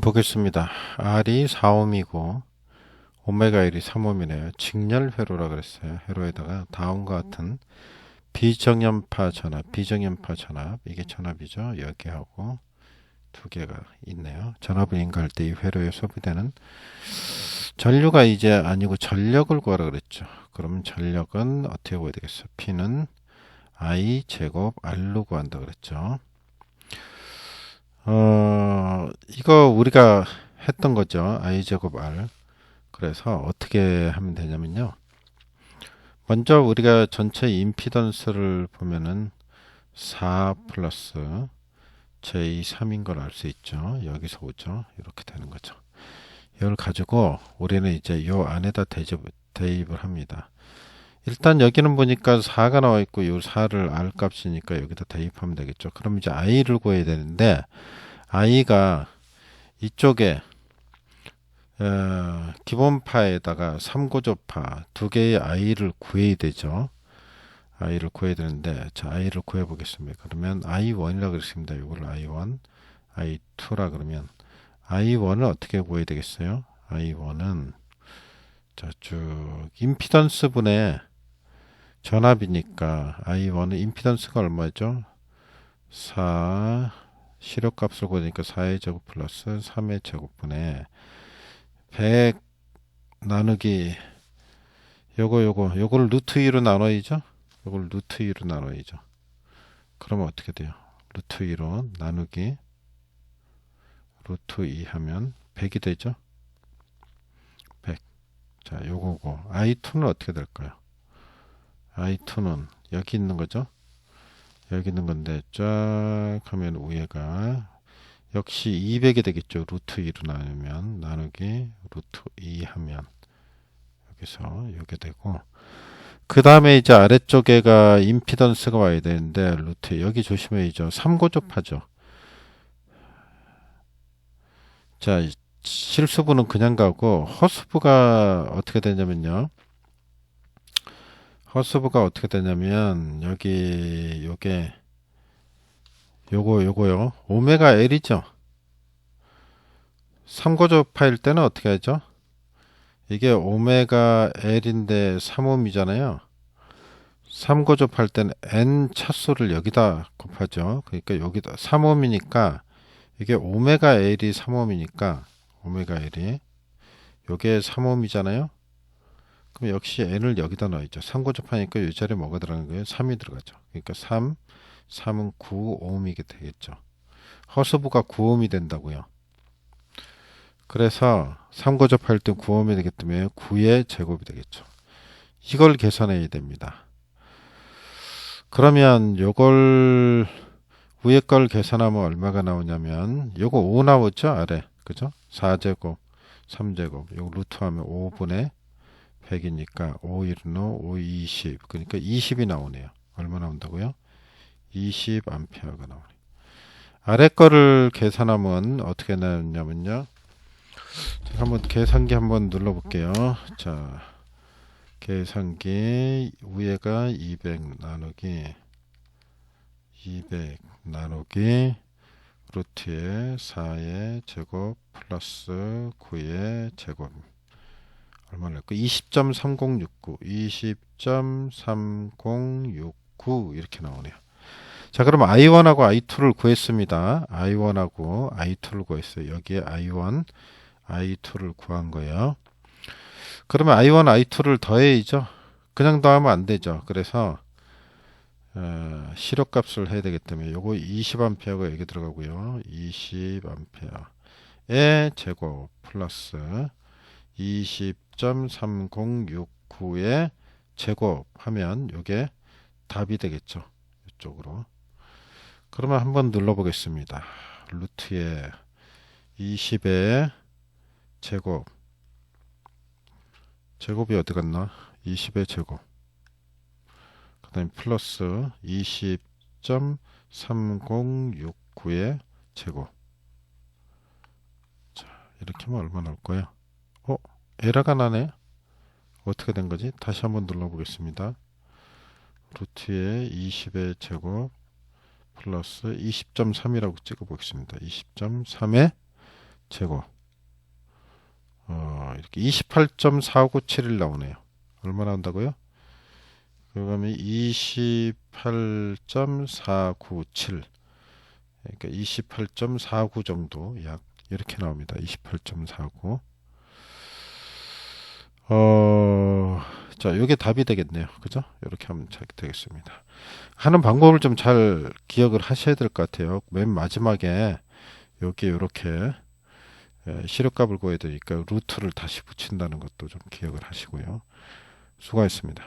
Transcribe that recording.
보겠습니다. R이 4옴이고 오메가 1이 3옴이네요. 직렬 회로라 그랬어요. 회로에다가 다음과 같은 비정연파 전압, 비정연파 전압 이게 전압이죠. 여기하고 두 개가 있네요. 전압을 인가할 때 이 회로에 소비되는 전류가 이제 아니고 전력을 구하라 그랬죠. 그러면 전력은 어떻게 구해야 되겠어? P는 I 제곱 R로 구한다 그랬죠. 어, 이거 우리가 했던 거죠. I 제곱 R. 그래서 어떻게 하면 되냐면요. 먼저 우리가 전체 임피던스를 보면은 4 플러스 J3인 걸 알 수 있죠. 여기서 오죠. 이렇게 되는 거죠. 이걸 가지고 우리는 이제 요 안에다 대입, 대입을 합니다. 일단 여기는 보니까 4가 나와 있고 요 4를 R 값이니까 여기다 대입하면 되겠죠. 그럼 이제 I를 구해야 되는데 I가 이쪽에 어, 기본파에다가 3고조파 두 개의 I를 구해야 되죠. I를 구해야 되는데 자 I를 구해 보겠습니다. 그러면 I1이라 그랬습니다. 이걸 I1, I2라 그러면 I1을 어떻게 구해야 되겠어요? I1은 자쭉 임피던스 분의 전압이니까 I1은 임피던스가 얼마죠? 4 시력값을 구하니까 4의 제곱 플러스 3의 제곱분의 100 나누기 요거 요거 요걸 루트 2로 나눠야죠? 요걸 루트 2로 나눠야죠. 그러면 어떻게 돼요? 루트 2로 나누기 루트 2 하면 100이 되죠? 100자 요거고 i2는 어떻게 될까요 i2는 여기 있는 거죠 여기 있는 건데 쫙 하면 위에가 역시 200이 되겠죠. 루트 2로 나누면 나누기 루트 2 하면 여기서 이게 되고 그 다음에 이제 아래쪽에가 임피던스가 와야 되는데 루트 여기 조심해야죠. 3고접하죠. 자 실수부는 그냥 가고 허수부가 어떻게 되냐면요. 허수부가 어떻게 되냐면 여기 요게 요거 요거요. 오메가 L이죠. 3고조 파일 때는 어떻게 하죠? 이게 오메가 L인데 3옴이잖아요. 3고조 파일 때는 N 차수를 여기다 곱하죠. 그러니까 여기다 3옴이니까 이게 오메가 L이 3옴이니까 오메가 L이. 요게 3옴이잖아요 그럼 역시 n을 여기다 넣어야죠. 3고접하니까 이 자리에 뭐가 들어가는 거예요? 3이 들어가죠. 그러니까 3, 3은 9옴이게 되겠죠. 허수부가 9옴이 된다고요. 그래서 3고접할 때 9옴이 되기 때문에 9의 제곱이 되겠죠. 이걸 계산해야 됩니다. 그러면 요걸 위에 걸 계산하면 얼마가 나오냐면 요거 5 나오죠 아래 그죠 4제곱 3제곱 요거 루트하면 5분의 100이니까 5 1은 5, 20 그러니까 20이 나오네요. 얼마 나온다고요? 20 암페어가 나오네요. 아래 거를 계산하면 어떻게 나오냐면요. 자, 한번 계산기 한번 눌러 볼게요. 자, 계산기 위에가 200 나누기 200 나누기 루트의 4의 제곱 플러스 9의 제곱 얼마나 할까? 20.3069, 20.3069 이렇게 나오네요. 자, 그럼 i1하고 i2를 구했습니다. i1하고 i2를 구했어요. 여기에 i1, i2를 구한 거예요. 그러면 i1, i2를 더해야죠. 그냥 더하면 안 되죠. 그래서 어, 실효값을 해야 되기 때문에 요거 20A가 여기 들어가고요. 20A의 제곱 플러스 20.3069의 제곱하면 이게 답이 되겠죠. 이쪽으로. 그러면 한번 눌러 보겠습니다. 루트에 20의 제곱 제곱이 어디 갔나? 20의 제곱 그 다음에 플러스 20.3069의 제곱 자 이렇게 하면 얼마 나올 거예요? 어? 에러가 나네? 어떻게 된 거지? 다시 한번 눌러 보겠습니다. 루트에 20의 제곱 플러스 20.3이라고 찍어 보겠습니다. 20.3의 제곱. 어, 이렇게 28.4971 나오네요. 얼마 나온다고요? 그러면 28.497. 그러니까 28.49 정도 약 이렇게 나옵니다. 28.49. 어, 자, 이게 답이 되겠네요. 그죠? 이렇게 하면 잘 되겠습니다. 하는 방법을 좀 잘 기억을 하셔야 될 것 같아요. 맨 마지막에 여기 이렇게 시력값을 구해야 되니까 루트를 다시 붙인다는 것도 좀 기억을 하시고요. 수고하셨습니다.